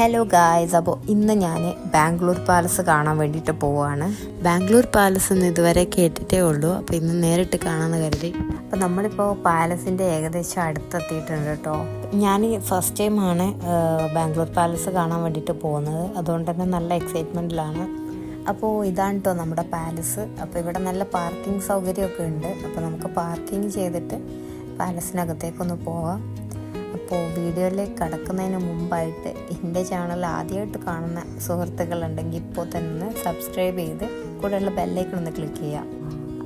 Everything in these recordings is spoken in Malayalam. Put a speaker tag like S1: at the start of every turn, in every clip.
S1: ഹലോ ഗായ്സ് അപ്പോൾ ഇന്ന് ഞാൻ ബാംഗ്ലൂർ പാലസ് കാണാൻ വേണ്ടിയിട്ട് പോവുകയാണ് ബാംഗ്ലൂർ പാലസ് എന്ന് ഇതുവരെ കേട്ടിട്ടേ ഉള്ളൂ. അപ്പോൾ ഇന്ന് നേരിട്ട് കാണാമെന്ന് കരുതി. അപ്പോൾ നമ്മളിപ്പോൾ പാലസിന്റെ ഏകദേശം അടുത്തെത്തിയിട്ടുണ്ട് കേട്ടോ. ഞാൻ ഫസ്റ്റ് ടൈമാണ് ബാംഗ്ലൂർ പാലസ് കാണാൻ വേണ്ടിയിട്ട് പോകുന്നത്. അതുകൊണ്ട് തന്നെ നല്ല എക്സൈറ്റ്മെന്റിലാണ് അപ്പോൾ ഇതാണ് കേട്ടോ നമ്മുടെ പാലസ് അപ്പോൾ ഇവിടെ നല്ല പാർക്കിംഗ് സൗകര്യമൊക്കെ ഉണ്ട്. അപ്പോൾ നമുക്ക് പാർക്കിംഗ് ചെയ്തിട്ട് പാലസിനകത്തേക്കൊന്ന് പോവാം. അപ്പോൾ വീഡിയോയിലേക്ക് കടക്കുന്നതിന് മുമ്പായിട്ട് എന്റെ ചാനൽ ആദ്യമായിട്ട് കാണുന്ന സുഹൃത്തുക്കളുണ്ടെങ്കിൽ ഇപ്പോൾ തന്നെ സബ്സ്ക്രൈബ് ചെയ്ത് കൂടെയുള്ള ബെല്ലൈക്കൺ ഒന്ന് ക്ലിക്ക് ചെയ്യാം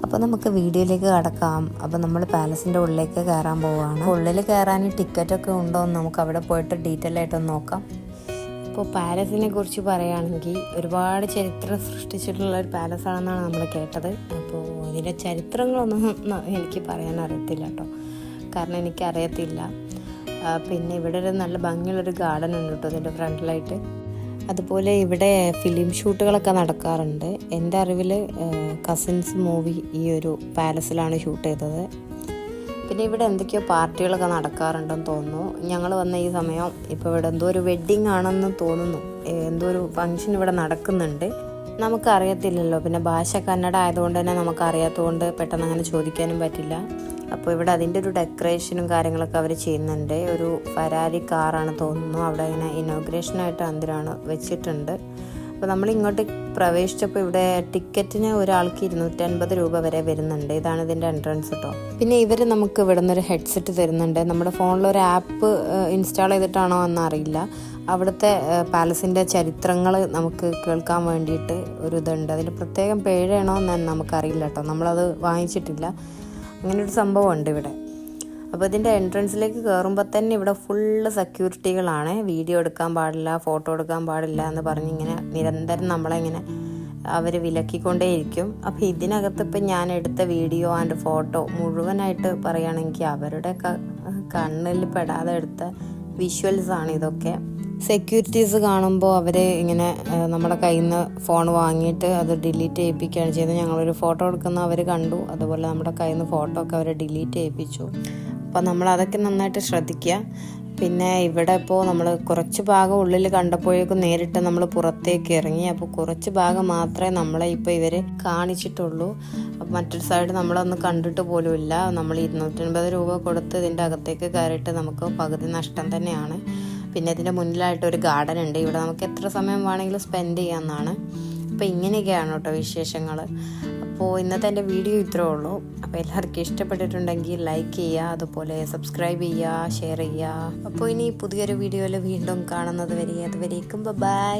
S1: അപ്പോൾ നമുക്ക് വീഡിയോയിലേക്ക് കടക്കാം. അപ്പോൾ നമ്മൾ പാലസിന്റെ ഉള്ളിലേക്ക് കയറാൻ പോവുകയാണ്. ഉള്ളിൽ കയറാൻ ടിക്കറ്റൊക്കെ ഉണ്ടോ എന്ന് നമുക്ക് അവിടെ പോയിട്ട് ഡീറ്റെയിൽ ആയിട്ടൊന്ന് നോക്കാം. ഇപ്പോൾ പാലസിനെ കുറിച്ച് പറയുകയാണെങ്കിൽ ഒരുപാട് ചരിത്രം സൃഷ്ടിച്ചിട്ടുള്ള ഒരു പാലസ് ആണെന്നാണ് നമ്മൾ കേട്ടത്. അപ്പോൾ ഇതിന്റെ ചരിത്രങ്ങളൊന്നും എനിക്ക് പറയാൻ അറിയത്തില്ല കേട്ടോ. കാരണം എനിക്കറിയത്തില്ല. പിന്നെ ഇവിടെ ഒരു നല്ല ഭംഗിയുള്ളൊരു ഗാർഡൻ ഉണ്ട് കേട്ടോ അതിന്റെ ഫ്രണ്ടിലായിട്ട്. അതുപോലെ ഇവിടെ ഫിലിം ഷൂട്ടുകളൊക്കെ നടക്കാറുണ്ട്. എന്റെ അറിവിൽ കസിൻസ് മൂവി ഈ ഒരു പാലസിലാണ് ഷൂട്ട് ചെയ്തത്. പിന്നെ ഇവിടെ എന്തൊക്കെയോ പാർട്ടികളൊക്കെ നടക്കാറുണ്ടെന്ന് തോന്നുന്നു. ഞങ്ങൾ വന്ന ഈ സമയം ഇപ്പോൾ ഇവിടെ എന്തോ ഒരു വെഡ്ഡിങ് ആണെന്ന് തോന്നുന്നു. എന്തോ ഒരു ഫങ്ഷൻ ഇവിടെ നടക്കുന്നുണ്ട്. നമുക്കറിയത്തില്ലല്ലോ. പിന്നെ ഭാഷ കന്നഡ ആയതുകൊണ്ട് തന്നെ നമുക്കറിയാത്തതുകൊണ്ട് പെട്ടെന്ന് അങ്ങനെ ചോദിക്കാനും പറ്റില്ല. അപ്പോൾ ഇവിടെ അതിന്റെ ഒരു ഡെക്കറേഷനും കാര്യങ്ങളൊക്കെ അവർ ചെയ്യുന്നുണ്ട്. ഒരു ഫരാരി കാറാണ് തോന്നുന്നു. അവിടെ ഇങ്ങനെ ഇനോഗ്രേഷനായിട്ട് അന്തിരാണ് വെച്ചിട്ടുണ്ട്. അപ്പോൾ നമ്മൾ ഇങ്ങോട്ട് പ്രവേശിച്ചപ്പോൾ ഇവിടെ ടിക്കറ്റിന് ഒരാൾക്ക് ഇരുന്നൂറ്റൻപത് രൂപ വരെ വരുന്നുണ്ട്. ഇതാണ് ഇതിന്റെ എൻട്രൻസ് കേട്ടോ പിന്നെ ഇവർ നമുക്ക് ഇവിടെ നിന്നൊരു ഹെഡ്സെറ്റ് തരുന്നുണ്ട്. നമ്മുടെ ഫോണിൽ ഒരു ആപ്പ് ഇൻസ്റ്റാൾ ചെയ്തിട്ടാണോ എന്നറിയില്ല. അവിടുത്തെ പാലസിന്റെ ചരിത്രങ്ങൾ നമുക്ക് കേൾക്കാൻ വേണ്ടിയിട്ട് ഒരു ഇതുണ്ട്. അതിന് പ്രത്യേകം പേഴയാണോ എന്ന് നമുക്കറിയില്ല കേട്ടോ നമ്മളത് വാങ്ങിച്ചിട്ടില്ല. അങ്ങനെ സംഭവമുണ്ട് ഇവിടെ. അപ്പോൾ ഇതിന്റെ എൻട്രൻസിലേക്ക് കയറുമ്പോൾ തന്നെ ഇവിടെ ഫുള്ള് സെക്യൂരിറ്റികളാണ്. വീഡിയോ എടുക്കാൻ പാടില്ല ഫോട്ടോ എടുക്കാൻ പാടില്ല എന്ന് പറഞ്ഞ് ഇങ്ങനെ നിരന്തരം നമ്മളിങ്ങനെ അവർ വിലക്കിക്കൊണ്ടേയിരിക്കും. അപ്പോൾ ഇതിനകത്ത് ഇപ്പം ഞാൻ എടുത്ത വീഡിയോ ആൻഡ് ഫോട്ടോ മുഴുവനായിട്ട് പറയുകയാണെങ്കിൽ അവരുടെ കണ്ണിൽ പെടാതെ എടുത്ത വിഷ്വൽസാണ് ഇതൊക്കെ. സെക്യൂരിറ്റീസ് കാണുമ്പോൾ അവർ ഇങ്ങനെ നമ്മുടെ കയ്യിൽ നിന്ന് ഫോൺ വാങ്ങിയിട്ട് അത് ഡിലീറ്റ് ചെയ്യിപ്പിക്കുകയാണ് ചെയ്തത് ഞങ്ങളൊരു ഫോട്ടോ എടുക്കുന്ന അവർ കണ്ടു. അതുപോലെ നമ്മുടെ കയ്യിൽ നിന്ന് ഫോട്ടോ ഒക്കെ അവർ ഡിലീറ്റ് ചെയ്യിപ്പിച്ചു. അപ്പോൾ നമ്മൾ അതൊക്കെ നന്നായിട്ട് ശ്രദ്ധിക്കുക പിന്നെ ഇവിടെ ഇപ്പോൾ നമ്മൾ കുറച്ച് ഭാഗം ഉള്ളിൽ കണ്ടപ്പോഴേക്കും നേരിട്ട് നമ്മൾ പുറത്തേക്ക് ഇറങ്ങി. അപ്പോൾ കുറച്ച് ഭാഗം മാത്രമേ നമ്മളെ ഇപ്പോൾ ഇവരെ കാണിച്ചിട്ടുള്ളൂ. അപ്പോൾ മറ്റൊരു സൈഡ് നമ്മളൊന്നും കണ്ടിട്ട് പോലുമില്ല. നമ്മൾ ഇരുന്നൂറ്റൻപത് രൂപ കൊടുത്ത് ഇതിന്റെ അകത്തേക്ക് കയറിയിട്ട് നമുക്ക് പകുതി നഷ്ടം തന്നെയാണ്. പിന്നെ ഇതിന്റെ മുന്നിലായിട്ട് ഒരു ഗാർഡൻ ഉണ്ട്. ഇവിടെ നമുക്ക് എത്ര സമയം വേണമെങ്കിലും സ്പെൻഡ് ചെയ്യാമെന്നാണ് അപ്പോൾ ഇങ്ങനെയൊക്കെയാണ് കേട്ടോ വിശേഷങ്ങൾ അപ്പോൾ ഇന്നത്തെ എന്റെ വീഡിയോ ഇത്രേ ഉള്ളൂ. അപ്പോൾ എല്ലാവർക്കും ഇഷ്ടപ്പെട്ടിട്ടുണ്ടെങ്കിൽ ലൈക്ക് ചെയ്യുക അതുപോലെ സബ്സ്ക്രൈബ് ചെയ്യുക ഷെയർ ചെയ്യുക. അപ്പോൾ ഇനി പുതിയൊരു വീഡിയോയിൽ വീണ്ടും കാണുന്നത് വരെ അതുവരേക്കും ബൈ